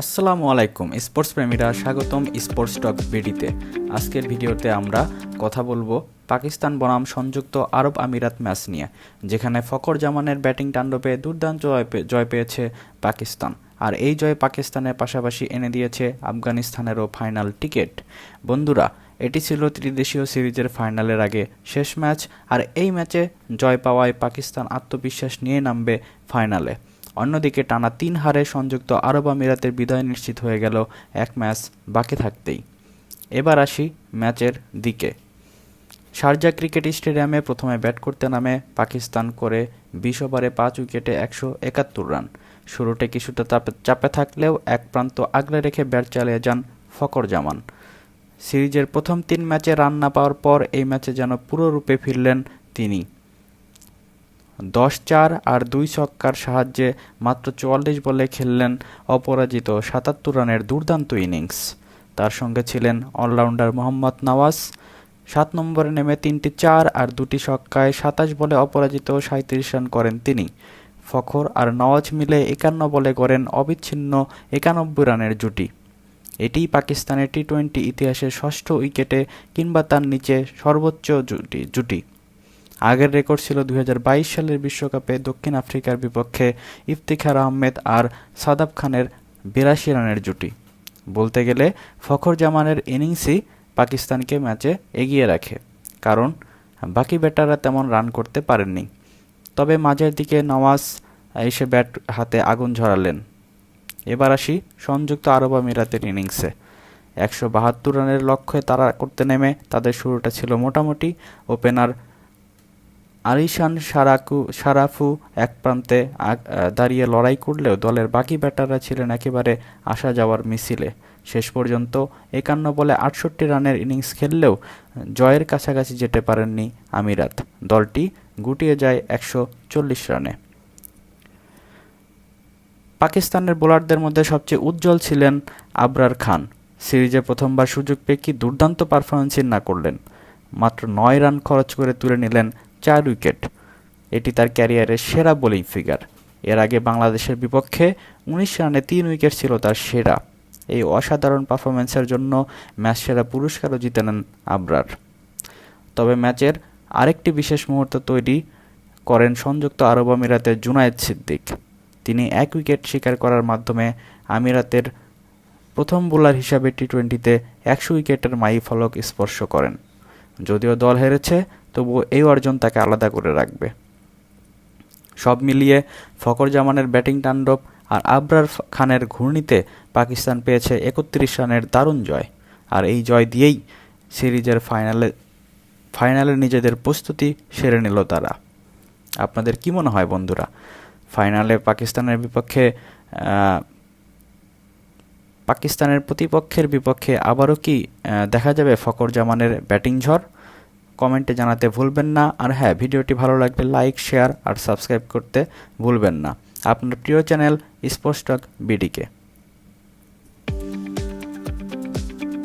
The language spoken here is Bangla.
আসসালামু আলাইকুম, স্পোর্টস প্রেমীরা, স্বাগতম স্পোর্টস টক বিডিতে। আজকের ভিডিওতে আমরা কথা বলব পাকিস্তান বনাম সংযুক্ত আরব আমিরাত ম্যাচ নিয়ে, যেখানে ফকর জামানের ব্যাটিং তাণ্ডবে দুর্দান্ত জয় পেয়েছে পাকিস্তান। আর এই জয় পাকিস্তানের পাশাপাশি এনে দিয়েছে আফগানিস্তানেরও ফাইনাল টিকিট। বন্ধুরা, এটি ছিল ত্রিদেশীয় সিরিজের ফাইনালের আগে শেষ ম্যাচ, আর এই ম্যাচে জয় পাওয়ায় পাকিস্তান আত্মবিশ্বাস নিয়ে নামবে ফাইনালে। অন্যদিকে টানা তিন হারে সংযুক্ত আরব আমিরাতের বিদায় নিশ্চিত হয়ে গেল এক ম্যাচ বাকি থাকতেই। এবার আসি ম্যাচের দিকে। শারজা ক্রিকেট স্টেডিয়ামে প্রথমে ব্যাট করতে নামে পাকিস্তান করে বিশ ওভারে পাঁচ উইকেটে একশো একাত্তর রান। শুরুতে কিছুটা চাপে থাকলেও এক প্রান্ত আগলে রেখে ব্যাট চালিয়ে যান ফকর জামান। সিরিজের প্রথম তিন ম্যাচে রান না পাওয়ার পর এই ম্যাচে যেন পুরোরূপে ফিরলেন তিনি। দশ চার আর দুই ছক্কার সাহায্যে মাত্র চুয়াল্লিশ বলে খেললেন অপরাজিত সাতাত্তর রানের দুর্দান্ত ইনিংস। তার সঙ্গে ছিলেন অলরাউন্ডার মোহাম্মদ নওয়াজ। সাত নম্বরে নেমে তিনটি চার আর দুটি ছক্কায় সাতাশ বলে অপরাজিত সাঁত্রিশ রান করেন তিনি। ফখর আর নওয়াজ মিলে একান্ন বলে করেন অবিচ্ছিন্ন একানব্বই রানের জুটি। এটিই পাকিস্তানের টি টোয়েন্টি ইতিহাসের ষষ্ঠ উইকেটে কিংবা তার নিচে সর্বোচ্চ জুটি জুটি। আগের রেকর্ড ছিল দু হাজার বাইশ সালের বিশ্বকাপে দক্ষিণ আফ্রিকার বিপক্ষে ইফতিখার আহমেদ আর সাদাব খানের বিরাশি রানের জুটি। বলতে গেলে ফখর জামানের ইনিংসই পাকিস্তানকে ম্যাচে এগিয়ে রাখে, কারণ বাকি ব্যাটাররা তেমন রান করতে পারেননি। তবে মাঝের দিকে নওয়াজ এসে ব্যাট হাতে আগুন ঝরালেন। এবার আসি সংযুক্ত আরব আমিরাতের ইনিংসে। একশো বাহাত্তর রানের লক্ষ্যে তারা করতে নেমে তাদের শুরুটা ছিল মোটামুটি, ওপেনার আরিশান সারাকু, সারাফু এক প্রান্তে দাঁড়িয়ে লড়াই করলেও দলের বাকি ব্যাটাররা ছিলেন একেবারে আসা যাওয়ার মিছিলে। শেষ পর্যন্ত একান্ন বলে আটষট্টি রানের ইনিংস খেললেও জয়ের কাছাকাছি যেতে পারেননি আমিরাত। দলটি গুটিয়ে যায় একশো চল্লিশ রানে। পাকিস্তানের বোলারদের মধ্যে সবচেয়ে উজ্জ্বল ছিলেন আবরার খান। সিরিজে প্রথমবার সুযোগ পেয়ে কি দুর্দান্ত পারফরমেন্সই না করলেন। মাত্র নয় রান খরচ করে তুলে নিলেন চার উইকেট। এটি তার ক্যারিয়ারের সেরা বোলিং ফিগার। এর আগে বাংলাদেশের বিপক্ষে উনিশ রানে তিন উইকেট ছিল তার সেরা। এই অসাধারণ পারফরমেন্সের জন্য ম্যাচ সেরা পুরস্কারও জিতে নেন আবরার। তবে ম্যাচের আরেকটি বিশেষ মুহূর্ত তৈরি করেন সংযুক্ত আরব আমিরাতের জুনায়েদ সিদ্দিক। তিনি এক উইকেট শিকার করার মাধ্যমে আমিরাতের প্রথম বোলার হিসাবে টি টোয়েন্টিতে একশো উইকেটের মাই ফলক স্পর্শ করেন। যদিও দল হেরেছে, তবুও এই অর্জন তাকে আলাদা করে রাখবে। সব মিলিয়ে ফকর জামানের ব্যাটিং তাণ্ডব আর আবরার খানের ঘূর্ণিতে পাকিস্তান পেয়েছে একত্রিশ রানের দারুণ জয়। আর এই জয় দিয়েই সিরিজের ফাইনালে ফাইনালে নিজেদের প্রস্তুতি সেরে নিল তারা। আপনাদের কি মনে হয় বন্ধুরা? ফাইনালে পাকিস্তানের বিপক্ষে পাকিস্তানের প্রতিপক্ষের বিপক্ষে আবারও কি দেখা যাবে ফকর জামানের ব্যাটিং ঝড়? কমেন্টে জানাতে ভুলবেন না। আর হ্যাঁ ভিডিওটি ভালো লাগলে লাইক, শেয়ার আর সাবস্ক্রাইব করতে ভুলবেন না। আপনার প্রিয় চ্যানেল স্পোর্টস টক বিডিকে।